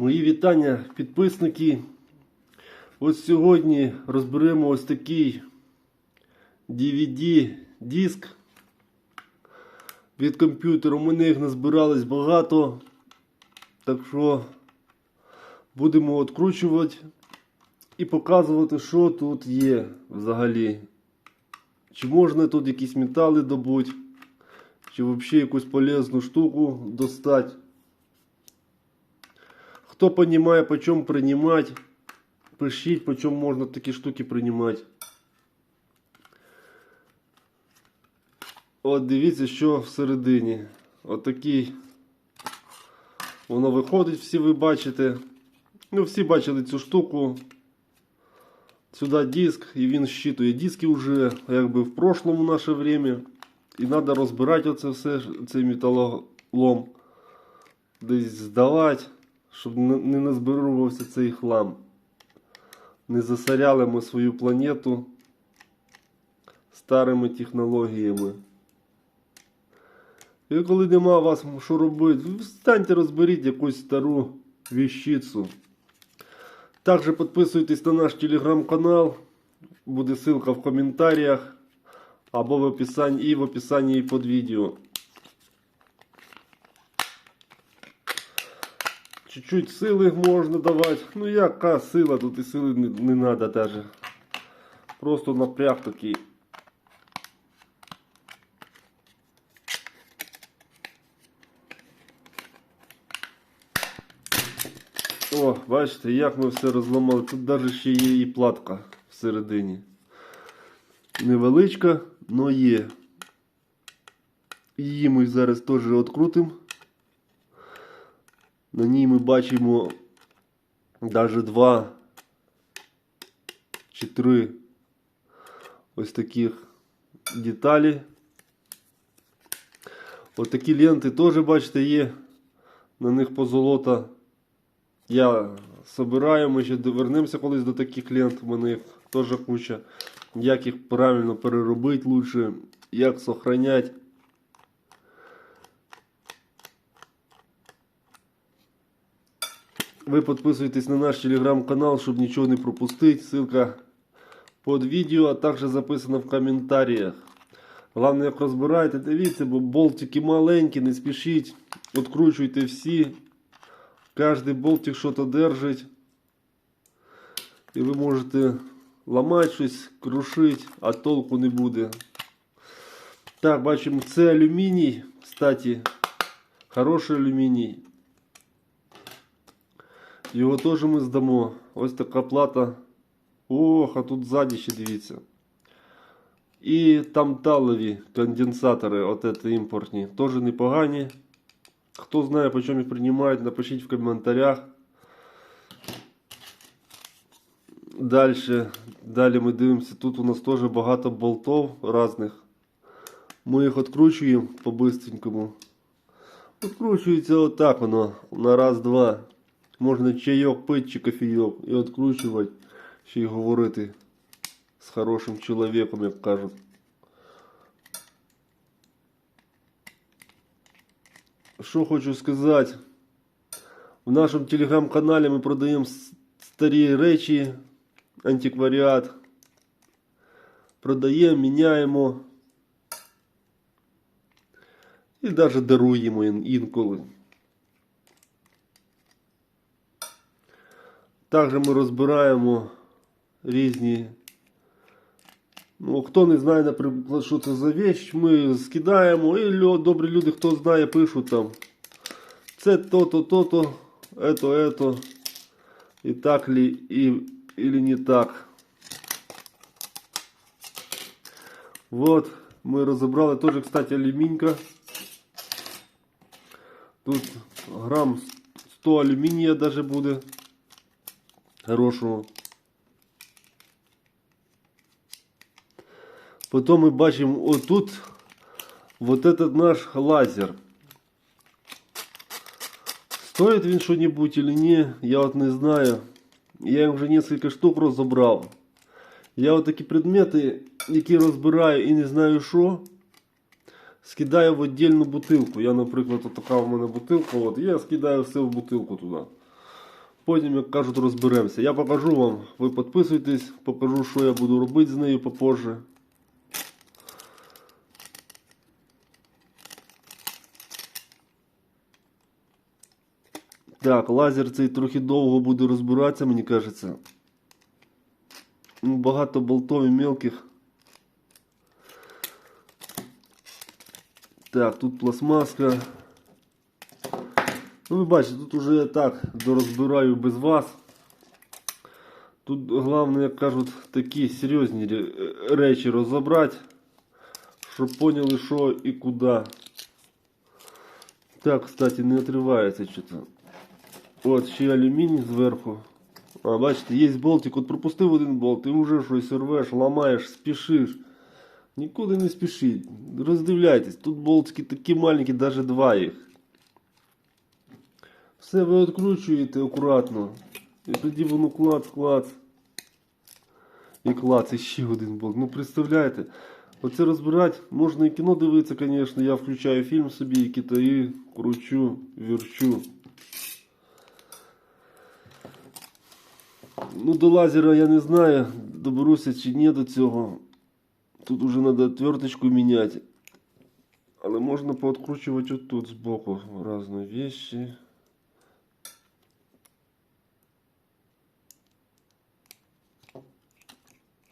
Мої вітання, підписники. Ось сьогодні розберемо ось такий DVD-диск від комп'ютера. У мене їх назбиралось багато. Так що будемо відкручувати і показувати, що тут є взагалі. Чи можна тут якісь метали добути, чи взагалі якусь полезну штуку достати. Хто розуміє, по чому приймати, пишіть, по чому можна такі штуки приймати. От дивіться, що всередині. Отакий воно виходить, всі ви бачите. Ну, всі бачили цю штуку. Сюди диск, і він щитує диски вже якби в прошлому наше время. І треба розбирати оце все, цей металолом. Десь здавати, щоб не назбирувався цей хлам. Не засоряли ми свою планету старими технологіями. І коли нема вас що робити, встаньте розберіть якусь стару віщицю. Также підписуйтесь на наш телеграм-канал. Буде ссылка в коментарях або в описанні і в описанні під відео. Чуть-чуть сили можна давати. Ну яка сила, тут і сили не, не надо даже. Просто напряг такий. О, бачите, як ми все розламали. Тут навіть ще є і платка всередині. Невеличка, але є. Її ми зараз теж відкрутимо. На ній ми бачимо навіть два чи три ось таких деталі. Ось такі ленти теж, бачите, є. На них позолота. Я собираю, ми ще вернемося колись до таких лент. У мене їх теж куча. Як їх правильно переробити лучше, як сохранять. Ви підписуйтесь на наш телеграм-канал, щоб нічого не пропустити. Ссылка під відео, а також записана в коментарях. Головне, як розбираєте, дивіться, бо болтики маленькі, не спішіть. Откручуйте всі. Кожний болтик щось держить. І ви можете ламати щось, крушити, а толку не буде. Так, бачимо, це алюміній. Кстати, хороший алюміній. Його теж ми здамо. Ось така плата. Ох, а тут ззаді ще дивіться. І там талові конденсатори, от це імпортні, теж непогані. Хто знає, по чому їх приймають, напишіть в коментарях. Далі, далі ми дивимося, тут у нас теж багато болтов різних. Ми їх відкручуємо по-бистренькому. Відкручується отак воно. На раз-два. Можна чайок пити чи кофійок і відкручувати, ще й говорити з хорошим чоловіком, як кажуть. Що хочу сказати. В нашому телеграм-каналі ми продаємо старі речі, антикваріат. Продаємо, міняємо. І навіть даруємо інколи. Також ми розбираємо різні. Ну, хто не знає, наприклад, що це за вещь, ми скидаємо, і льо- добрі люди, хто знає, пишуть там. Це то-то, то-то, ето, ето. І так ли, і, или не так. Вот, ми розібрали теж, кстати, алюмінька. Тут грам 100 алюмінія даже буде. Хорошого. Потом мы бачим вот тут вот этот наш лазер. Стоит він що-нибудь или не, я вот не знаю. Я їх вже несколько штук розібрав. Я от такі предмети, які розбираю і не знаю що, скидаю в отдельну бутилку. Я, наприклад, от така в мене бутилка, от, я скидаю все в бутилку туди. Потім, як кажуть, розберемося. Я покажу вам, ви підписуйтесь, покажу, що я буду робити з нею попозже. Так, лазер цей трохи довго буде розбиратися, мені кажеться. Ну, багато болтов і мелких. Так, тут пластмаска. Ну, ви бачите, тут уже я так дорозбираю без вас. Тут головне, як кажуть, такі серйозні речі розібрати, щоб поняли, що і куди. Так, кстати, не отривається що-то. От, ще алюміній зверху. А, бачите, є болтик, от пропустив один болт, і вже щось рвеш, ламаєш, спішиш. Нікуди не спішіть. Роздивляйтесь, тут болтики такі маленькі, навіть два їх. Все ви відкручуєте акуратно. І тоді воно клац, клац. І клац, і ще один болт. Ну представляєте, оце розбирати, можна і кіно дивитися, звісно. Я включаю фільм собі, і кручу, вірчу. Ну, до лазера я не знаю, доберуся чи ні до цього. Тут уже треба отверточку міняти. Але можна пооткручувати отут збоку різні вещи.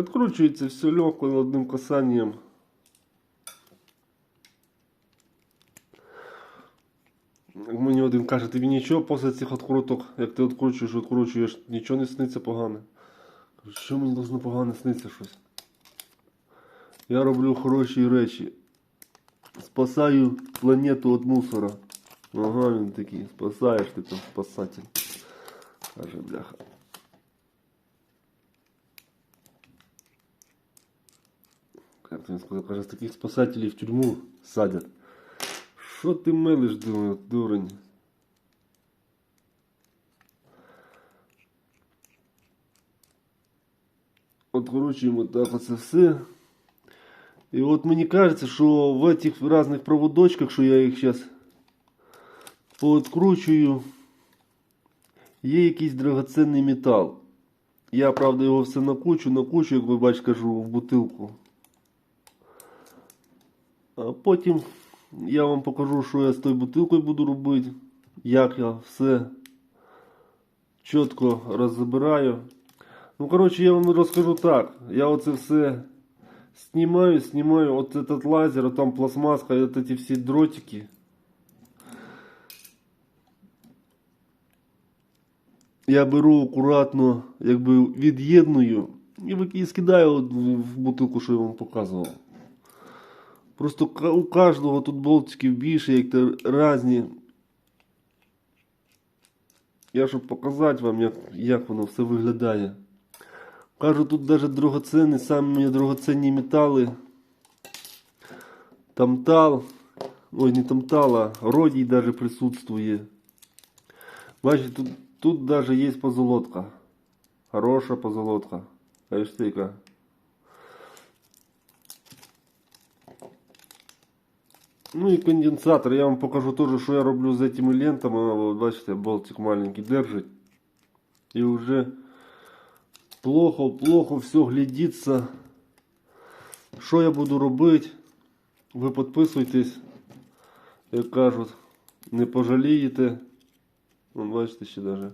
Откручивается все легко одним касанием. Мені один каже, тобі нічого після цих откруток, як ти відкручуєш, відкручуєш, нічого не сниться погане. Що мені должно погане сниться щось? Я роблю хороші речі. Спасаю планету від мусора. Ага, він такий, спасаєш ти там спасатель. Каже, бляха. Як він сказав, каже, з таких спасателів в тюрму садять. Що ти мелиш, думаю, дурень? Откручуємо так оце все. І от мені кажеться, що в этих різних проводочках, що я їх зараз пооткручую, є якийсь драгоценний метал. Я, правда, його все накучу, накучу, як ви бачите, кажу, в бутилку. А потім я вам покажу, що я з тою бутилкою буду робити, як я все чітко розбираю. Ну, коротше, я вам розкажу так. Я оце все снимаю, снимаю вот этот лазер, там пластмасска, и вот эти все дротики. Я беру акуратно, якби від'єдную і скидаю в бутилку, що я вам показував. Просто у кожного тут болтиків більше, як то різні. Я щоб показати вам, як, як воно все виглядає. Кажу, тут даже драгоценні, самі драгоценні метали. Тамтал. Ой, не тамтал, а родій даже присутствує. Бачите, тут, тут даже є позолотка. Хороша позолотка. Бачите, ти яка. Ну і конденсатор. Я вам покажу теж, що я роблю з цими лентами. Вот, бачите, болтик маленький держить. І вже плохо-плохо все глядиться. Що я буду робити? Ви підписуйтесь, як кажуть, не пожалієте. Вон, бачите ще даже.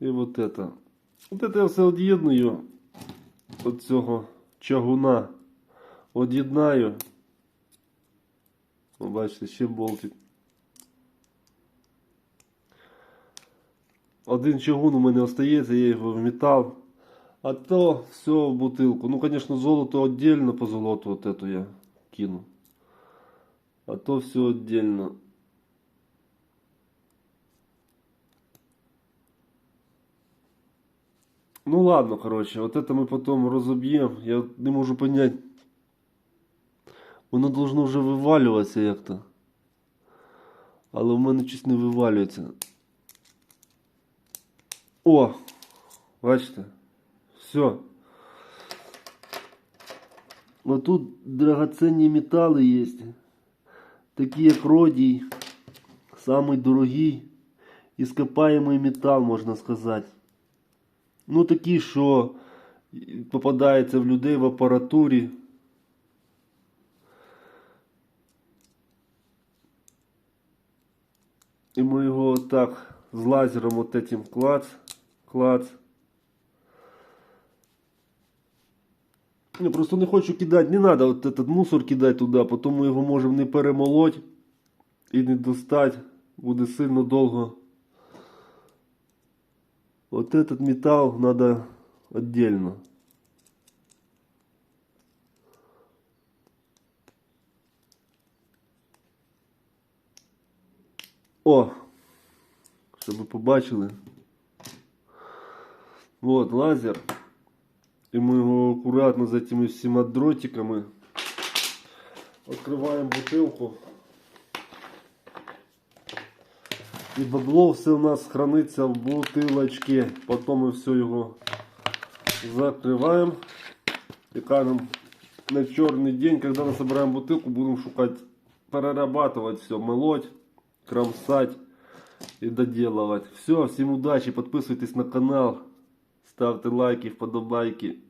І от это. От это я все од'єдную від цього чагуна. Од'єднаю. Вон, Бачите, ще болтик. Один чагун у мене остається, я його в метал. А то все в бутилку. Ну, конечно, золото отдельно по золоту вот эту я кину. А то все отдельно. Ну ладно, короче, вот это мы потом разобьем. Я вот не можу понять. Воно должно вже вивалюватися як-то. Але в мене щось не вивалюється. О! Бачите? Все. Отут драгоценні метали є. Такі як родій, самий дорогий. іскопаємий метал, можна сказати. Ну, такі, що попадається в людей в апаратурі. І ми його отак з лазером от этим клац, клац. Я просто не хочу кидати, не треба от этот мусор кидати туди, потім ми його можемо не перемолоть і не достати. Буде сильно довго. Вот этот металл надо отдельно. О! Щоб ви побачили. Вот лазер. І ми його акуратно за цими всіма дротиками відкриваємо бутилку. І бабло все у нас храниться в бутилочці. Потім ми все його закриваємо. І кажемо, на чорний день, коли ми збираємо бутилку, будемо шукати, перерабатувати все, молоть, кромсать и доделывать. Все, всем удачи, подписывайтесь на канал, ставьте лайки, вподобайки.